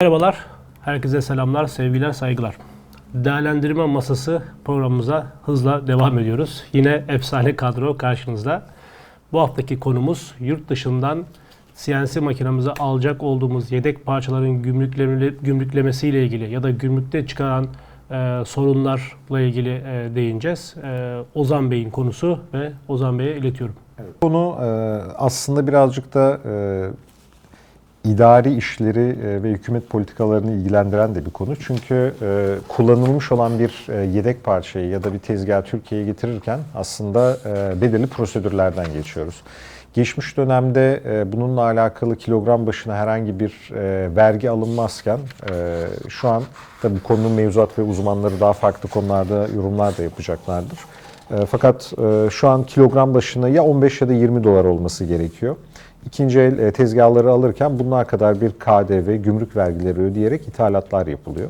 Merhabalar, herkese selamlar, sevgiler, saygılar. Değerlendirme Masası programımıza hızla devam ediyoruz. Yine efsane kadro karşınızda. Bu haftaki konumuz yurt dışından CNC makinamıza alacak olduğumuz yedek parçaların gümrükleme, gümrüklemesiyle ilgili ya da gümrükte çıkaran e, sorunlarla ilgili e, değineceğiz. E, Ozan Bey'in konusu ve Ozan Bey'e iletiyorum. Konu e, aslında birazcık da e, idari işleri e, ve hükümet politikalarını ilgilendiren de bir konu. Çünkü e, kullanılmış olan bir e, yedek parçayı ya da bir tezgahı Türkiye'ye getirirken aslında belirli prosedürlerden geçiyoruz. Geçmiş dönemde bununla alakalı kilogram başına herhangi bir vergi alınmazken şu an tabii konunun mevzuat ve uzmanları daha farklı konularda yorumlar da yapacaklardır. Fakat şu an kilogram başına ya 15 ya da 20 dolar olması gerekiyor. İkinci el e, tezgahları alırken bunlar kadar bir KDV, gümrük vergileri ödeyerek ithalatlar yapılıyor.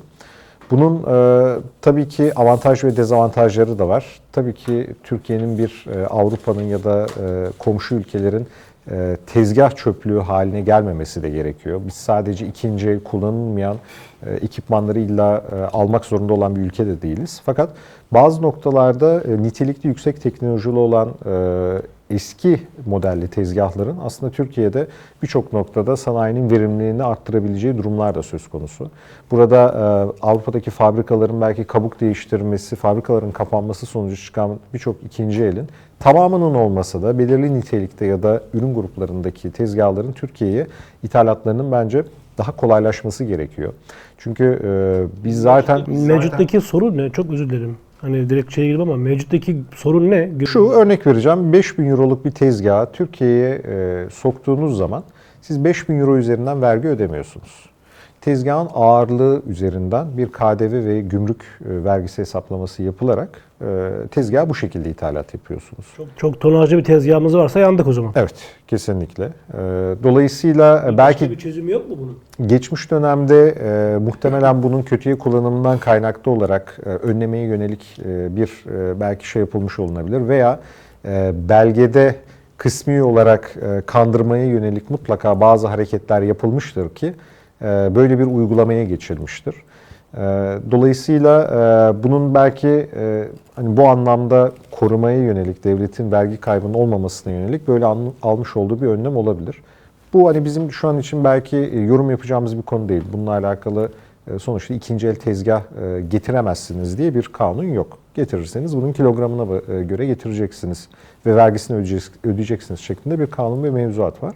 Bunun e, tabii ki avantaj ve dezavantajları da var. Tabii ki Türkiye'nin bir e, Avrupa'nın ya da e, komşu ülkelerin e, tezgah çöplüğü haline gelmemesi de gerekiyor. Biz sadece ikinci el kullanılmayan e, ekipmanları illa e, almak zorunda olan bir ülke de değiliz. Fakat bazı noktalarda e, nitelikli yüksek teknolojili olan e, eski modelli tezgahların aslında Türkiye'de birçok noktada sanayinin verimliliğini arttırabileceği durumlar da söz konusu. Burada e, Avrupa'daki fabrikaların belki kabuk değiştirmesi, fabrikaların kapanması sonucu çıkan birçok ikinci elin tamamının olmasa da belirli nitelikte ya da ürün gruplarındaki tezgahların Türkiye'ye ithalatlarının bence daha kolaylaşması gerekiyor. Çünkü e, biz zaten Mevcuttaki sorun ne? Çok özür dilerim. Hani direkt şeye girdim ama mevcuttaki sorun ne? Şu örnek vereceğim. 5000 euroluk bir tezgahı Türkiye'ye e, soktuğunuz zaman siz 5000 euro üzerinden vergi ödemiyorsunuz. Tezgahın ağırlığı üzerinden bir KDV ve gümrük e, vergisi hesaplaması yapılarak e, tezgahı bu şekilde ithalat yapıyorsunuz. Çok, çok tonajlı bir tezgahımız varsa yandık o zaman. Evet, kesinlikle. E, Dolayısıyla Başka belki bir çözümü yok mu bunun? Geçmiş dönemde e, muhtemelen bunun kötüye kullanımından kaynaklı olarak e, önlemeye yönelik e, bir e, belki şey yapılmış olunabilir veya e, belgede kısmi olarak e, kandırmaya yönelik mutlaka bazı hareketler yapılmıştır ki böyle bir uygulamaya geçilmiştir. E, Dolayısıyla e, bunun belki e, hani bu anlamda korumaya yönelik devletin vergi kaybının olmamasına yönelik böyle al- almış olduğu bir önlem olabilir. Bu hani bizim şu an için belki e, yorum yapacağımız bir konu değil. Bununla alakalı e, sonuçta ikinci el tezgah e, getiremezsiniz diye bir kanun yok. Getirirseniz bunun kilogramına e, göre getireceksiniz ve vergisini ödeyeceksiniz şeklinde bir kanun ve mevzuat var.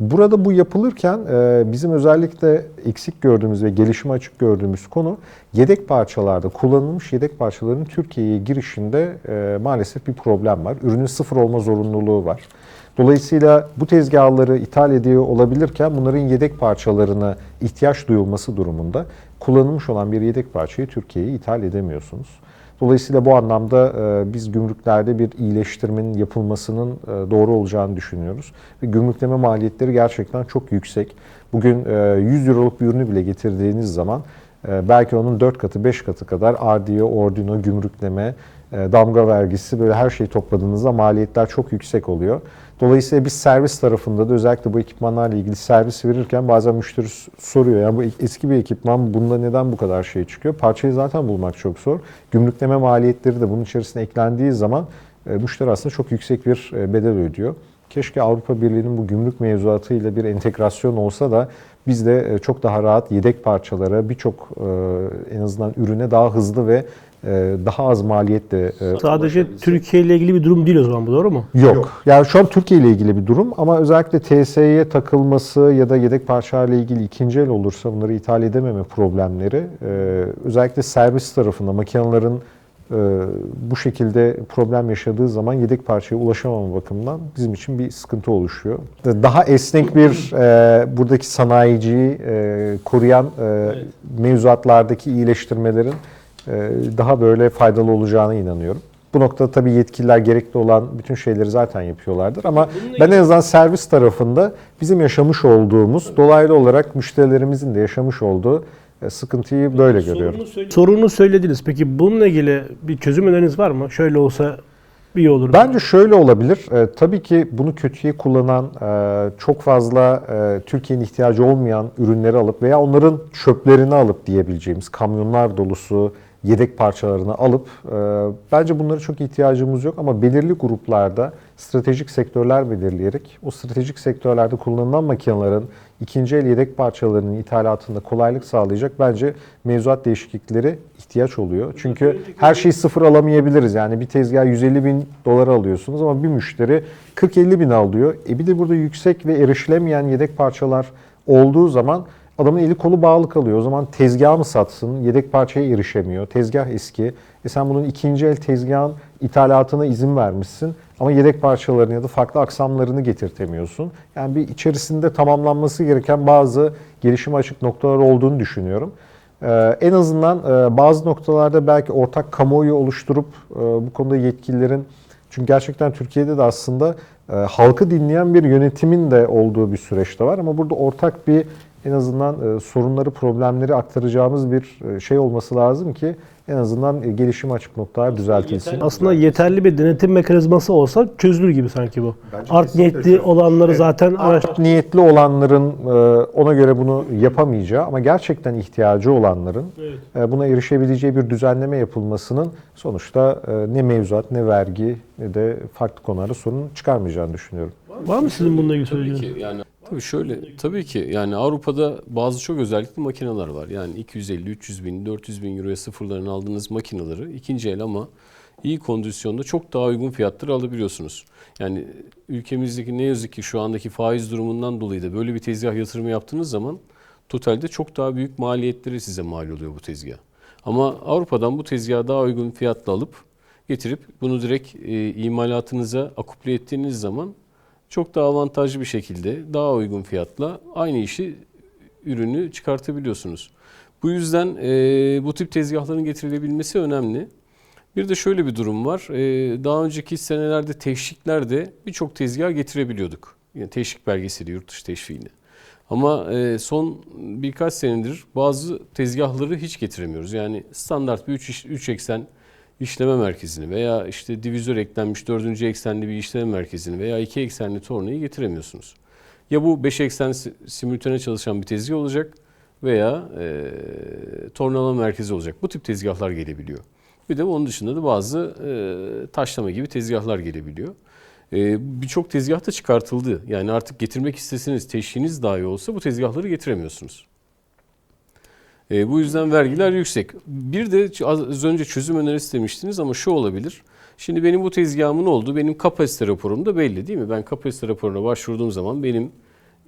Burada bu yapılırken e, bizim özellikle eksik gördüğümüz ve gelişime açık gördüğümüz konu yedek parçalarda kullanılmış yedek parçaların Türkiye'ye girişinde e, maalesef bir problem var. Ürünün sıfır olma zorunluluğu var. Dolayısıyla bu tezgahları ithal ediyor olabilirken bunların yedek parçalarına ihtiyaç duyulması durumunda kullanılmış olan bir yedek parçayı Türkiye'ye ithal edemiyorsunuz. Dolayısıyla bu anlamda e, biz gümrüklerde bir iyileştirmenin yapılmasının e, doğru olacağını düşünüyoruz. Ve gümrükleme maliyetleri gerçekten çok yüksek. Bugün e, 100 euroluk bir ürünü bile getirdiğiniz zaman e, belki onun 4 katı 5 katı kadar RDO, ordino, gümrükleme, e, damga vergisi böyle her şeyi topladığınızda maliyetler çok yüksek oluyor. Dolayısıyla biz servis tarafında da özellikle bu ekipmanlarla ilgili servis verirken bazen müşteri soruyor ya bu eski bir ekipman bunda neden bu kadar şey çıkıyor? Parçayı zaten bulmak çok zor. Gümrükleme maliyetleri de bunun içerisine eklendiği zaman e, müşteri aslında çok yüksek bir e, bedel ödüyor. Keşke Avrupa Birliği'nin bu gümrük mevzuatıyla bir entegrasyon olsa da biz de e, çok daha rahat yedek parçalara birçok en azından ürüne daha hızlı ve daha az maliyetle e, Sadece Türkiye ile ilgili bir durum değil o zaman bu doğru mu? Yok. Yani şu an Türkiye ile ilgili bir durum ama özellikle TSE'ye takılması ya da yedek parçalarla ilgili ikinci el olursa bunları ithal edememe problemleri e, özellikle servis tarafında makinelerin e, bu şekilde problem yaşadığı zaman yedek parçaya ulaşamama bakımından bizim için bir sıkıntı oluşuyor. Daha esnek bir e, buradaki sanayiciyi e, koruyan e, mevzuatlardaki iyileştirmelerin daha böyle faydalı olacağına inanıyorum. Bu noktada tabii yetkililer gerekli olan bütün şeyleri zaten yapıyorlardır ama ben en azından servis tarafında bizim yaşamış olduğumuz, dolaylı olarak müşterilerimizin de yaşamış olduğu e, sıkıntıyı böyle görüyorum. Sorunu söylediniz. Peki bununla ilgili bir çözüm öneriniz var mı? Şöyle olsa iyi olur. Bence şöyle olabilir. Ee, tabii ki bunu kötüye kullanan, e, çok fazla e, Türkiye'nin ihtiyacı olmayan ürünleri alıp veya onların çöplerini alıp diyebileceğimiz kamyonlar dolusu yedek parçalarını alıp e, bence bunlara çok ihtiyacımız yok ama belirli gruplarda stratejik sektörler belirleyerek o stratejik sektörlerde kullanılan makinelerin ikinci el yedek parçalarının ithalatında kolaylık sağlayacak bence mevzuat değişiklikleri ihtiyaç oluyor. Çünkü her şeyi sıfır alamayabiliriz. Yani bir tezgah 150 bin dolar alıyorsunuz ama bir müşteri 40-50 bin alıyor. E bir de burada yüksek ve erişilemeyen yedek parçalar olduğu zaman adamın eli kolu bağlı kalıyor. O zaman tezgah mı satsın? Yedek parçaya erişemiyor. Tezgah eski. E sen bunun ikinci el tezgahın ithalatına izin vermişsin. Ama yedek parçalarını ya da farklı aksamlarını getirtemiyorsun. Yani bir içerisinde tamamlanması gereken bazı gelişime açık noktalar olduğunu düşünüyorum. Ee, en azından e, bazı noktalarda belki ortak kamuoyu oluşturup e, bu konuda yetkililerin çünkü gerçekten Türkiye'de de aslında e, halkı dinleyen bir yönetimin de olduğu bir süreçte var ama burada ortak bir en azından e, sorunları, problemleri aktaracağımız bir e, şey olması lazım ki en azından e, gelişime açık noktalar düzeltilsin. Aslında yeterli bir denetim mekanizması olsa çözülür gibi sanki bu. Bence Art kesinlikle niyetli çözülür. olanları Evet. zaten araş Art niyetli olanların e, ona göre bunu yapamayacağı ama gerçekten ihtiyacı olanların e, buna erişebileceği bir düzenleme yapılmasının sonuçta e, ne mevzuat ne vergi ne de farklı konularda sorun çıkarmayacağını düşünüyorum. var mı sizin bununla ilgili Tabii söyleyeceğiniz? ki yani tabii şöyle tabii ki yani Avrupa'da bazı çok özellikli makineler var. Yani 250 300 bin 400 bin euroya sıfırlarını aldığınız makineleri ikinci el ama iyi kondisyonda çok daha uygun fiyatlara alabiliyorsunuz. Yani ülkemizdeki ne yazık ki şu andaki faiz durumundan dolayı da böyle bir tezgah yatırımı yaptığınız zaman totalde çok daha büyük maliyetleri size mal oluyor bu tezgah. Ama Avrupa'dan bu tezgahı daha uygun fiyatla alıp getirip bunu direkt e, imalatınıza akuple ettiğiniz zaman çok daha avantajlı bir şekilde daha uygun fiyatla aynı işi ürünü çıkartabiliyorsunuz. Bu yüzden e, bu tip tezgahların getirilebilmesi önemli. Bir de şöyle bir durum var. E, daha önceki senelerde teşviklerde birçok tezgah getirebiliyorduk. Yani teşvik belgesiyle, yurt dışı teşviğiyle. Ama e, son birkaç senedir bazı tezgahları hiç getiremiyoruz. Yani standart bir 3 3 eksen işleme merkezini veya işte divizör eklenmiş dördüncü eksenli bir işleme merkezini veya iki eksenli tornayı getiremiyorsunuz. Ya bu 5 eksen si- simültane çalışan bir tezgah olacak veya e, tornalama merkezi olacak. Bu tip tezgahlar gelebiliyor. Bir de onun dışında da bazı e, taşlama gibi tezgahlar gelebiliyor. E, Birçok tezgah da çıkartıldı. Yani artık getirmek isteseniz, teşhiniz dahi olsa bu tezgahları getiremiyorsunuz. E, bu yüzden vergiler yüksek. Bir de az önce çözüm önerisi demiştiniz ama şu olabilir. Şimdi benim bu tezgahımın olduğu benim kapasite raporumda belli değil mi? Ben kapasite raporuna başvurduğum zaman benim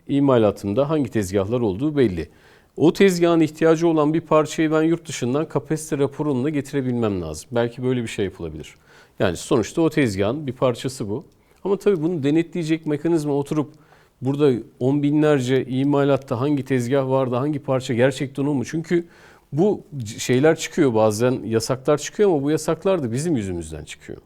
imalatımda hangi tezgahlar olduğu belli. O tezgahın ihtiyacı olan bir parçayı ben yurt dışından kapasite raporumla getirebilmem lazım. Belki böyle bir şey yapılabilir. Yani sonuçta o tezgahın bir parçası bu. Ama tabii bunu denetleyecek mekanizma oturup burada on binlerce imalatta hangi tezgah vardı, hangi parça gerçekten o mu? Çünkü bu şeyler çıkıyor bazen yasaklar çıkıyor ama bu yasaklar da bizim yüzümüzden çıkıyor.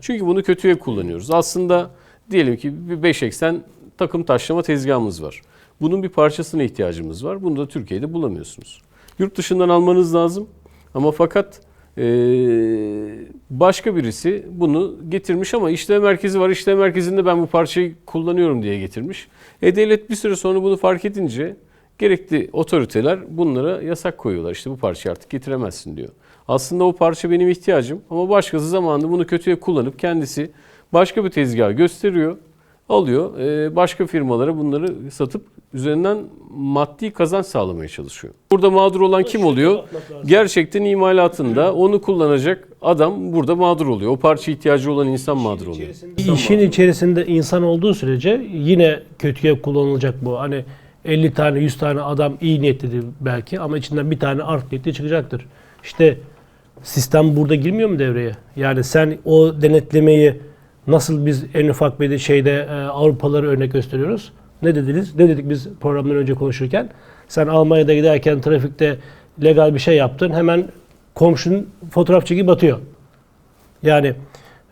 Çünkü bunu kötüye kullanıyoruz. Aslında diyelim ki bir 5 eksen takım taşlama tezgahımız var. Bunun bir parçasına ihtiyacımız var. Bunu da Türkiye'de bulamıyorsunuz. Yurt dışından almanız lazım. Ama fakat eee, başka birisi bunu getirmiş ama işlem merkezi var. İşlem merkezinde ben bu parçayı kullanıyorum diye getirmiş. E devlet bir süre sonra bunu fark edince gerekli otoriteler bunlara yasak koyuyorlar. İşte bu parçayı artık getiremezsin diyor. Aslında o parça benim ihtiyacım ama başkası zamanında bunu kötüye kullanıp kendisi başka bir tezgah gösteriyor, alıyor. e, Başka firmalara bunları satıp üzerinden maddi kazanç sağlamaya çalışıyor. Burada mağdur olan kim oluyor? Gerçekten imalatında onu kullanacak adam burada mağdur oluyor. O parça ihtiyacı olan insan mağdur oluyor. İşin içerisinde insan olduğu sürece yine kötüye kullanılacak bu. Hani 50 tane 100 tane adam iyi niyetlidir belki ama içinden bir tane art niyetli çıkacaktır. İşte sistem burada girmiyor mu devreye? Yani sen o denetlemeyi nasıl biz en ufak bir de şeyde e, Avrupaları örnek gösteriyoruz? Ne dediniz? Ne dedik biz programdan önce konuşurken? Sen Almanya'da giderken trafikte legal bir şey yaptın. Hemen komşunun fotoğraf çekip atıyor. Yani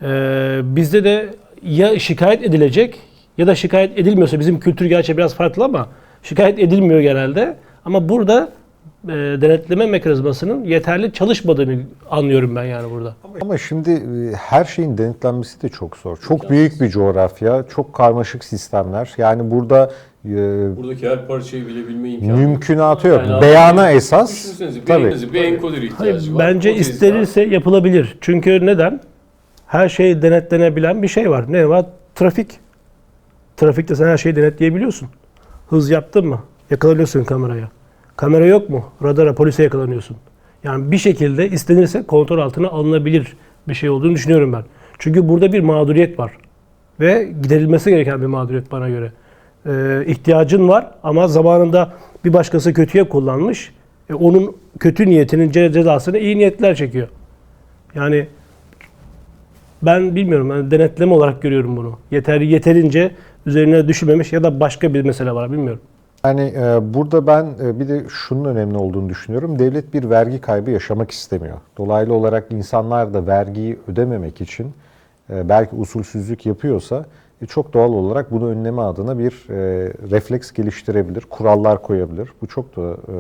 e, bizde de ya şikayet edilecek ya da şikayet edilmiyorsa bizim kültür gerçi biraz farklı ama şikayet edilmiyor genelde. Ama burada e, denetleme mekanizmasının yeterli çalışmadığını anlıyorum ben yani burada. Ama şimdi e, her şeyin denetlenmesi de çok zor. Çok büyük bir coğrafya, çok karmaşık sistemler. Yani burada e, Buradaki her parçayı bilebilme imkanı. mümkünatı yok. Yani Beyana abi, esas. Düşünsenize Tabii. bir enkoder ihtiyacı Hayır, var. bence O tezgah- istenirse yapılabilir. Çünkü neden? Her şey denetlenebilen bir şey var. Ne var? Trafik. Trafikte sen her şeyi denetleyebiliyorsun. Hız yaptın mı? Yakalanıyorsun kameraya. Kamera yok mu? Radara, polise yakalanıyorsun. Yani bir şekilde istenirse kontrol altına alınabilir bir şey olduğunu düşünüyorum ben. Çünkü burada bir mağduriyet var. Ve giderilmesi gereken bir mağduriyet bana göre. Ee, ihtiyacın var ama zamanında bir başkası kötüye kullanmış. E, onun kötü niyetinin ce- cezasını iyi niyetler çekiyor. Yani ben bilmiyorum. Ben denetleme olarak görüyorum bunu. Yeter yeterince üzerine düşünmemiş ya da başka bir mesele var bilmiyorum. Yani e, burada ben e, bir de şunun önemli olduğunu düşünüyorum. Devlet bir vergi kaybı yaşamak istemiyor. Dolaylı olarak insanlar da vergiyi ödememek için e, belki usulsüzlük yapıyorsa çok doğal olarak bunu önleme adına bir e, refleks geliştirebilir, kurallar koyabilir. Bu çok da e,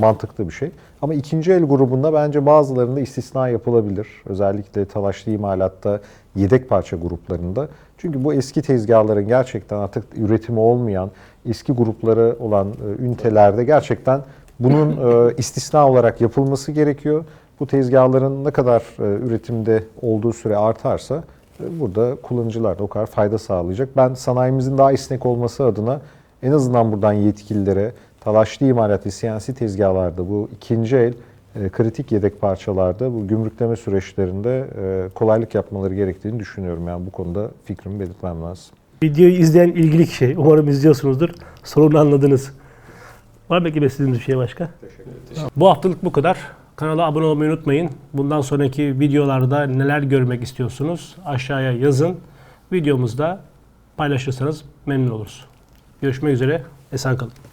mantıklı bir şey. Ama ikinci el grubunda bence bazılarında istisna yapılabilir. Özellikle talaşlı imalatta yedek parça gruplarında. Çünkü bu eski tezgahların gerçekten artık üretimi olmayan eski grupları olan e, ünitelerde gerçekten bunun e, istisna olarak yapılması gerekiyor. Bu tezgahların ne kadar e, üretimde olduğu süre artarsa e, burada kullanıcılar da o kadar fayda sağlayacak. Ben sanayimizin daha esnek olması adına en azından buradan yetkililere talaşlı imalat ve CNC tezgahlarda bu ikinci el e, kritik yedek parçalarda bu gümrükleme süreçlerinde e, kolaylık yapmaları gerektiğini düşünüyorum. Yani bu konuda fikrimi belirtmem lazım. Videoyu izleyen ilgili kişi. Umarım izliyorsunuzdur. Sorunu anladınız. Var mı belki istediğiniz bir şey başka? Bu haftalık bu kadar. Kanala abone olmayı unutmayın. Bundan sonraki videolarda neler görmek istiyorsunuz? Aşağıya yazın. Videomuzda paylaşırsanız memnun oluruz. Görüşmek üzere. Esen kalın.